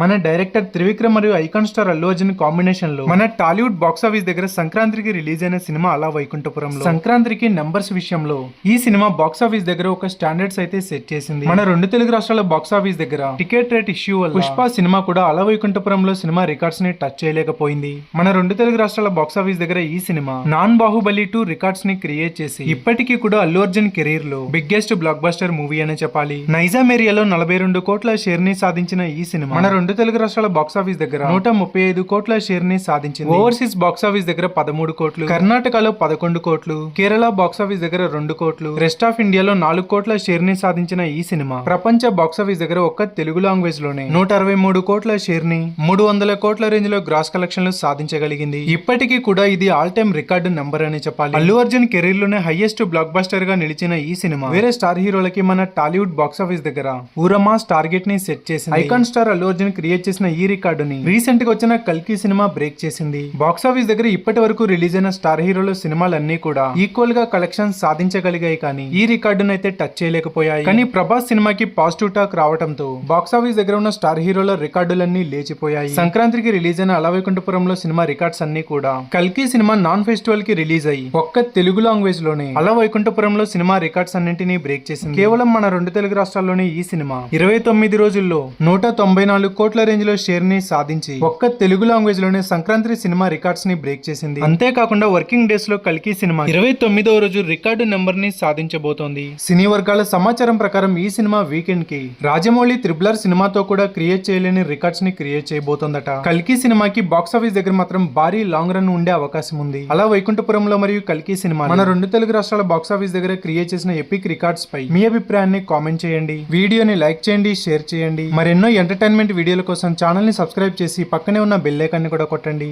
మన డైరెక్టర్ త్రివిక్రమ్ మరియు icon star Allu Arjun కాంబినేషన్లో మన టాలీవుడ్ బాక్స్ ఆఫీస్ దగ్గర సంక్రాంతికి రిలీజ్ అయిన సినిమా అలా వైకుంఠపురంలో. సంక్రాంతికి నంబర్స్ విషయంలో ఈ సినిమా బాక్స్ ఆఫీస్ దగ్గర ఒక స్టాండర్డ్స్ అయితే సెట్ చేసింది. మన రెండు తెలుగు రాష్ట్రాల బాక్స్ ఆఫీస్ దగ్గర టికెట్ రేట్ ఇష్యూ వల్ల పుష్ప సినిమా కూడా అలా వైకుంఠపురంలో సినిమా రికార్డ్స్ని టచ్ చేయలేకపోయింది. మన రెండు తెలుగు రాష్ట్రాల బాక్స్ ఆఫీస్ దగ్గర ఈ సినిమా నాన్ బాహుబలి టూ రికార్డ్స్ని క్రియేట్ చేసి ఇప్పటికీ కూడా అల్లు అర్జున్ కెరీర్లో బిగ్గెస్ట్ బ్లాక్ బస్టర్ మూవీ అనే చెప్పాలి. నైజాం ఏరియాలో నలభై రెండు కోట్ల షేర్ని సాధించిన ఈ సినిమా మన రెండు తెలుగు రాష్ట్రాల బాక్స్ ఆఫీస్ దగ్గర నూట ముప్పై ఐదు కోట్ల షేర్ని సాధించింది. ఓవర్సీస్ బాక్స్ ఆఫీస్ దగ్గర పదమూడు కోట్లు కర్ణాటకలో పదకొండు కోట్లు కేరళ బాక్స్ ఆఫీస్ దగ్గర రెండు కోట్లు రెస్ట్ ఆఫ్ ఇండియాలో నాలుగు కోట్ల షేర్ని సాధించిన ఈ సినిమా ప్రపంచ బాక్స్ ఆఫీస్ దగ్గర ఒక్క తెలుగు లాంగ్వేజ్లోనే నూట అరవై మూడు కోట్ల షేర్ని మూడు వందల కోట్ల రేంజ్లో గ్రాస్ కలెక్షన్లు సాధించగలిగింది. ఇప్పటికీ కూడా ఇది ఆల్ టైమ్ రికార్డు నంబర్ అని చెప్పాలి. అల్లు అర్జున్ కెరీర్లోనే హైయెస్ట్ బ్లాక్ బస్టర్గా నిలిచిన ఈ సినిమా వేరే స్టార్ హీరోలకి మన టాలీవుడ్ బాక్స్ ఆఫీస్ దగ్గర ఊరమాస్ టార్గెట్ని సెట్ చేసింది. Icon star Allu Arjun create చేసిన ఈ రికార్డుని రీసెంట్గా వచ్చిన కల్కి సినిమా బ్రేక్ చేసింది. బాక్స్ ఆఫీస్ దగ్గర ఇప్పటి వరకు రిలీజ్ అయిన స్టార్ హీరోల సినిమాలన్నీ కూడా ఈక్వల్గా కలెక్షన్ సాధించగలిగాయి కానీ ఈ రికార్డును అయితే టచ్ చేయలేకపోయాయి. కానీ ప్రభాస్ సినిమాకి పాజిటివ్ టాక్ రావడంతో బాక్స్ ఆఫీస్ దగ్గర ఉన్న స్టార్ హీరోల రికార్డులన్నీ లేచిపోయాయి. సంక్రాంతికి రిలీజ్ అయిన అలవైకుంఠపురంలో సినిమా రికార్డ్స్ అన్ని కూడా కల్కి సినిమా నాన్ ఫెస్టివల్కి రిలీజ్ అయ్యి ఒక్క తెలుగు లాంగ్వేజ్లోనే అలా వైకుంఠపురంలో సినిమా రికార్డ్స్ అన్నింటినీ బ్రేక్ చేసింది. కేవలం మన రెండు తెలుగు రాష్ట్రాల్లోనే ఈ సినిమా ఇరవై తొమ్మిది రోజుల్లో నూట తొంభై నాలుగు కోట్ల రేంజ్లో షేర్ని సాధించి ఒక్క తెలుగు లాంగ్వేజ్లోనే సంక్రాంతి సినిమా రికార్డ్స్ని బ్రేక్ చేసింది. అంతేకాకుండా వర్కింగ్ డేస్లో కల్కి సినిమా ఇరవై తొమ్మిదవ రోజు రికార్డు నెంబర్ని సాధించబోతోంది. సినీ వర్గాల సమాచారం ప్రకారం ఈ సినిమా వీకెండ్కి రాజమౌళి త్రిబులర్ సినిమాతో కూడా క్రియేట్ చేయలేని రికార్డ్స్ని క్రియేట్ చేయబోతోందట. కల్కి సినిమాకి బాక్స్ ఆఫీస్ దగ్గర మాత్రం భారీ లాంగ్ రన్ ఉండే అవకాశం ఉంది. అలా వైకుంఠపురంలో మరియు కల్కి సినిమా మన రెండు తెలుగు రాష్ట్రాల బాక్స్ ఆఫీస్ దగ్గర క్రియేట్ చేసిన ఎపిక్ రికార్డ్స్ పై మీ అభిప్రాయాన్ని కామెంట్ చేయండి. వీడియోని లైక్ చేయండి షేర్ చేయండి. మరెన్నో ఎంటర్టైన్మెంట్ వీడియో వీడియోల కోసం ఛానల్ని సబ్స్క్రైబ్ చేసి పక్కనే ఉన్న బెల్ ఐకాన్ని కూడా కొట్టండి.